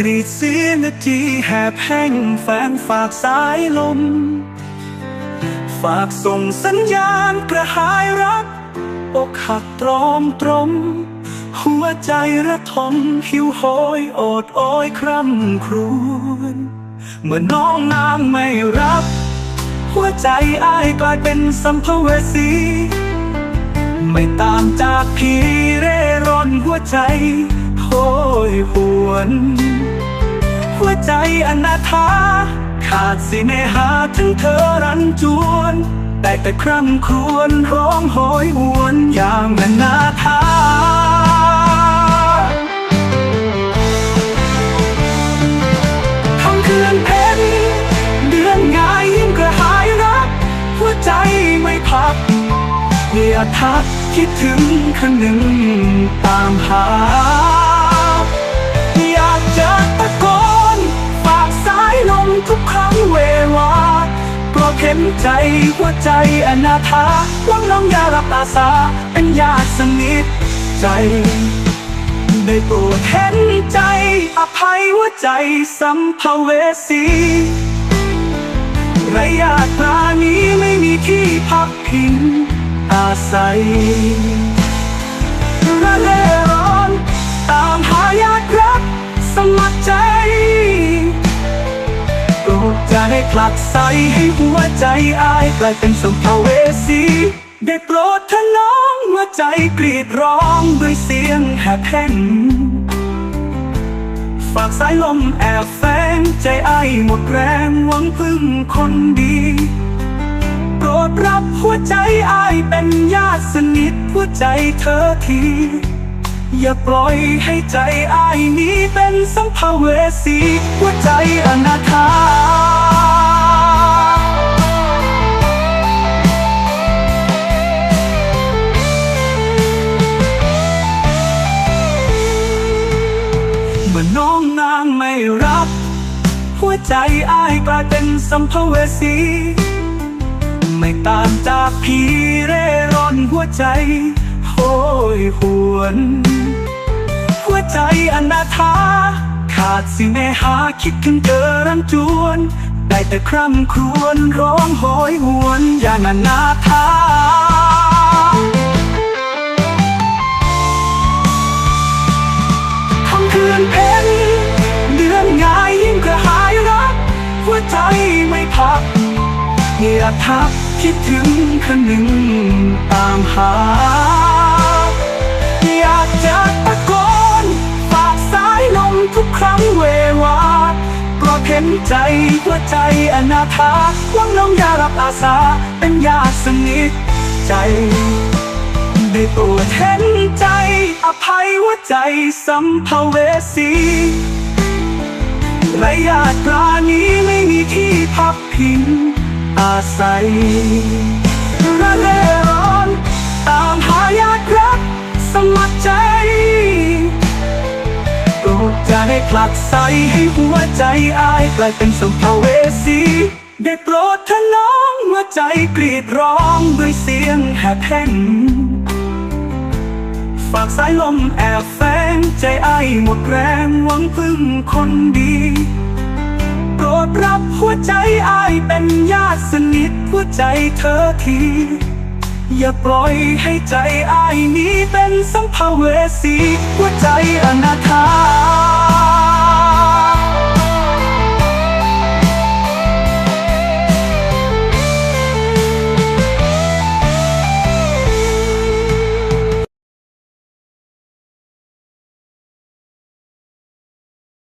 กรีดเสียนาทีแหบแห้งแฟนฝากสายลม ฝากส่งสัญญาณกระหายรัก อกหักตรอมตรม หัวใจระทมหิวโหยโอดโอยคร่ำครวญเมื่อน้องนางไม่รับ หัวใจอ้ายกลายเป็นสัมภเวสีไม่ตางจากพี่เร่ร่อนหัวใจ ยหวน หัวใจอนาถาขาดสิเนหาถึงเธอรันจวน แต่แต่คร่ำครวญร้องโหยหวนอย่างอนาถาคำคืนเพ็ญเดือนงายยิ่งกระหายรัก หัวใจไม่พักอย่าทักคิดถึงคนหนึ่งตามหา ข็มใจหัวใจอนาถาวังน้องยารับอาสาเป็นญาติสนิทใจได้โปรดเห็นใจ อภัยหัวใจสัมภเวสีระยะตรานี้ไม่มีที่พักพิงอาศัย ลักใสให้หัวใจอายกลายเป็นสมภเวสีได้โปรดเถอะน้องหัวใจกรีดร้องด้วยเสียงแหบแห้งฝากสายลมแอบแฝงใจไอ้ายหมดแรงหวังพึ่งคนดี โปรดรับหัวใจไอ้ายเป็นญาติสนิทหัวใจเธอที อย่าปล่อยให้ใจไอ้ายนี้เป็นสัมภเวสีหัวใจอนาถา อ้ายกลายเป็นสัมภเวสี ไม่ต่างจากพี่เร่ร่อนหัวใจโหยหวน หัวใจอนาถาขาดสิเนหาคิดถึงเธอรังจวน ได้แต่คร่ำครวญร้องโหยหวนอย่างอนาถาคำคืนเพ อย่าทักคิดถึงคนหนึ่งตามหา อยากจะตะโกนฝากสายลมทุกครั้งเวลาเพราะเห็นใจหัวใจอนาถาหวังน้องยารับอาสาเป็นญาติสนิทใจได้โปรดเห็นใจอภัยหัวใจสัมภเวสีระยะตรานี้ไม่มีที่พักพิง อาศัยระเร่ร้อนตามหายากรักสมัครใจโปรดจะได้ผลักใสให้หัวใจอายกลายเป็นสมภเวสีได้โปรดเถอะน้องหัวใจกรีดร้องด้วยเสียงแหบแห้งฝากสายลมแอบแฝงใจไอ้ายหมดแรงหวังพึ่งคนดี ดรับหัวใจไอ้ายเป็นญาติสนิทหัวใจเธอที อย่าปล่อยให้ใจไอ้ายนี้เป็นสัมภเวสีหัวใจ